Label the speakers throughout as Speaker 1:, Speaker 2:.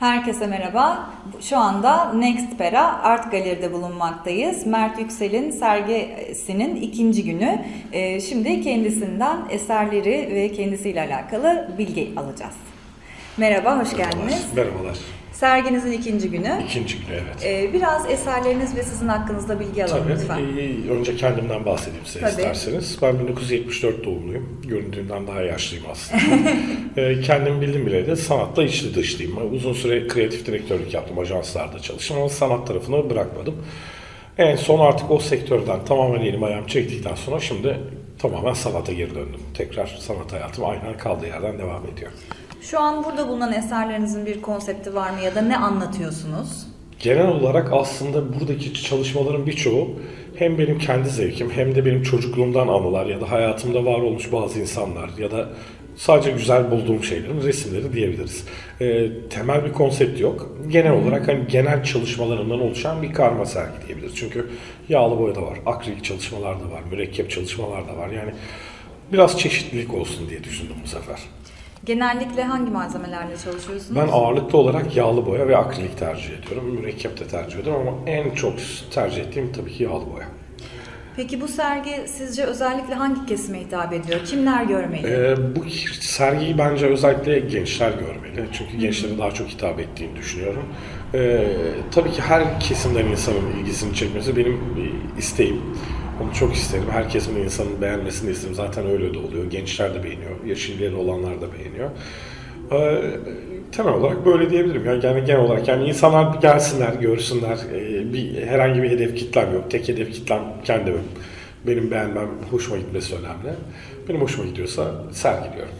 Speaker 1: Herkese merhaba. Şu anda Next Pera Art Galeri'de bulunmaktayız. Mert Yüksel'in sergisinin ikinci günü. Ee, Şimdi kendisinden eserleri ve kendisiyle alakalı bilgi alacağız. Merhaba, hoş geldiniz.
Speaker 2: Merhabalar.
Speaker 1: Serginizin ikinci günü.
Speaker 2: İkinci günü evet.
Speaker 1: Ee, Biraz eserleriniz ve sizin hakkınızda bilgi alalım
Speaker 2: Tabii.
Speaker 1: lütfen.
Speaker 2: Ee, önce kendimden bahsedeyim size
Speaker 1: Tabii.
Speaker 2: isterseniz. Ben 1974 doğumluyum. Göründüğümden daha yaşlıyım aslında. ee, kendim bildim bile de sanatla içli dışlıyım. Uzun süre kreatif direktörlük yaptım. Ajanslarda çalıştım ama sanat tarafını bırakmadım. En son artık o sektörden tamamen elim ayağım çektikten sonra şimdi tamamen sanata geri döndüm. Tekrar sanat hayatım aynen kaldığı yerden devam ediyor.
Speaker 1: Şu an burada bulunan eserlerinizin bir konsepti var mı ya da ne anlatıyorsunuz?
Speaker 2: Genel olarak aslında buradaki çalışmaların birçoğu hem benim kendi zevkim hem de benim çocukluğumdan anılar ya da hayatımda var olmuş bazı insanlar ya da sadece güzel bulduğum şeylerin resimleri diyebiliriz. Ee, temel bir konsept yok. Genel olarak hani genel çalışmalarından oluşan bir karma sergi diyebiliriz. Çünkü yağlı boya da var, akrilik çalışmalar da var, mürekkep çalışmalar da var. Yani biraz çeşitlilik olsun diye düşündüm bu sefer.
Speaker 1: Genellikle hangi malzemelerle çalışıyorsunuz?
Speaker 2: Ben ağırlıklı olarak yağlı boya ve akrilik tercih ediyorum. Mürekkep de tercih ediyorum ama en çok tercih ettiğim tabii ki yağlı boya.
Speaker 1: Peki bu sergi sizce özellikle hangi kesime hitap ediyor? Kimler görmeli?
Speaker 2: Ee, bu sergiyi bence özellikle gençler görmeli. Çünkü gençlere daha çok hitap ettiğini düşünüyorum. Ee, tabii ki her kesimden insanın ilgisini çekmesi benim isteğim. Onu çok isterim. Her kesimin insanın beğenmesini isterim. Zaten öyle de oluyor. Gençler de beğeniyor. Yaş ileri olanlar da beğeniyor. Ee, temel olarak böyle diyebilirim. Yani, yani genel olarak yani insanlar bir gelsinler, görsünler. Ee, bir herhangi bir hedef kitlem yok. Tek hedef kitlem kendimim. Benim beğenmem, hoşuma gitmesi önemli. Benim hoşuma gidiyorsa sergiliyorum.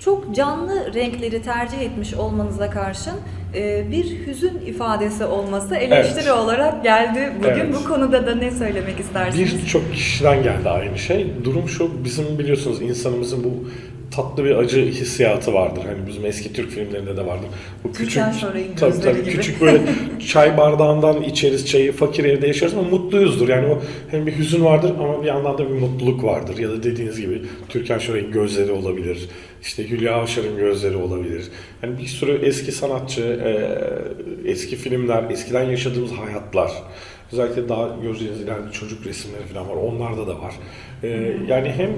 Speaker 1: Çok canlı renkleri tercih etmiş olmanıza karşın e, bir hüzün ifadesi olması eleştiri
Speaker 2: Evet.
Speaker 1: olarak geldi. Bugün
Speaker 2: Evet.
Speaker 1: bu konuda da ne söylemek istersiniz?
Speaker 2: Birçok kişiden geldi aynı şey. Durum şu, bizim biliyorsunuz insanımızın bu tatlı bir acı hissiyatı vardır. Hani bizim eski Türk filmlerinde de vardır. Bu
Speaker 1: Şoray'ın
Speaker 2: tabii, tabii,
Speaker 1: gibi.
Speaker 2: küçük böyle çay bardağından içeriz çayı, fakir evde yaşarız ama mutluyuzdur. Yani o hem bir hüzün vardır ama bir yandan da bir mutluluk vardır. Ya da dediğiniz gibi Türkan Şoray'ın gözleri olabilir. İşte Hülya Avşar'ın gözleri olabilir. Yani bir sürü eski sanatçı, e, eski filmler, eskiden yaşadığımız hayatlar. Özellikle daha göreceğiniz ileride çocuk resimleri falan var. Onlarda da var. Ee, yani hem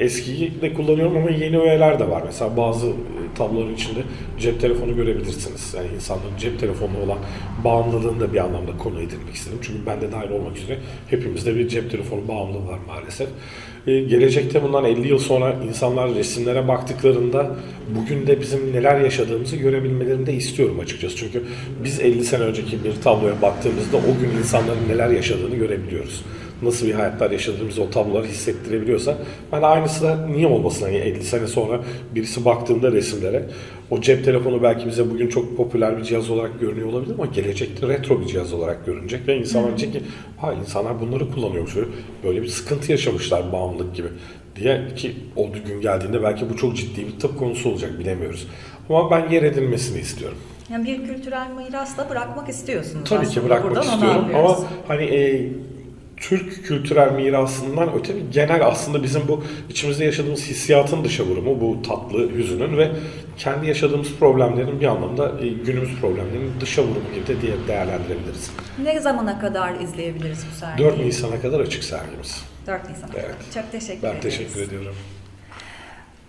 Speaker 2: eskiyi de kullanıyorum ama yeni öğeler de var. Mesela bazı e, tabloların içinde cep telefonu görebilirsiniz. Yani insanların cep telefonuna olan bağımlılığını da bir anlamda konu edinmek istedim. Çünkü ben de dahil olmak üzere hepimizde bir cep telefonu bağımlılığı var maalesef. Ee, gelecekte bundan 50 yıl sonra insanlar resimlere baktıklarında bugün de bizim neler yaşadığımızı görebilmelerini de istiyorum açıkçası. Çünkü biz 50 sene önceki bir tabloya baktığımızda o gün insanların neler yaşadığını görebiliyoruz. Nasıl bir hayatlar yaşadığımızı o tablolar hissettirebiliyorsa ben aynısı da niye olmasın? Yani 50 sene sonra birisi baktığında resimlere o cep telefonu belki bize bugün çok popüler bir cihaz olarak görünüyor olabilir ama gelecekte retro bir cihaz olarak görünecek ve insanlar diyecek ki ha insanlar bunları kullanıyormuş böyle, bir sıkıntı yaşamışlar bağımlılık gibi diye ki o gün geldiğinde belki bu çok ciddi bir tıp konusu olacak bilemiyoruz. Ama ben yer edilmesini istiyorum.
Speaker 1: Yani bir kültürel mirasla bırakmak istiyorsunuz
Speaker 2: Tabii ki bırakmak
Speaker 1: Buradan
Speaker 2: istiyorum ama hani e, Türk kültürel mirasından öte bir genel aslında bizim bu içimizde yaşadığımız hissiyatın dışa vurumu, bu tatlı hüzünün ve kendi yaşadığımız problemlerin bir anlamda e, günümüz problemlerinin dışa vurumu gibi de diye değerlendirebiliriz.
Speaker 1: Ne zamana kadar izleyebiliriz bu sergiyi?
Speaker 2: 4 Nisan'a kadar açık sergimiz.
Speaker 1: 4 Nisan.
Speaker 2: Evet.
Speaker 1: Çok teşekkür
Speaker 2: Ben
Speaker 1: ederiz.
Speaker 2: teşekkür ediyorum.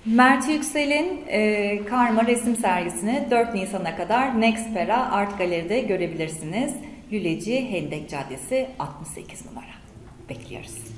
Speaker 1: Mert Yüksel'in e, Karma resim sergisini 4 Nisan'a kadar Next Pera Art Galeri'de görebilirsiniz. Lüleci Hendek Caddesi 68 numara. peculiars.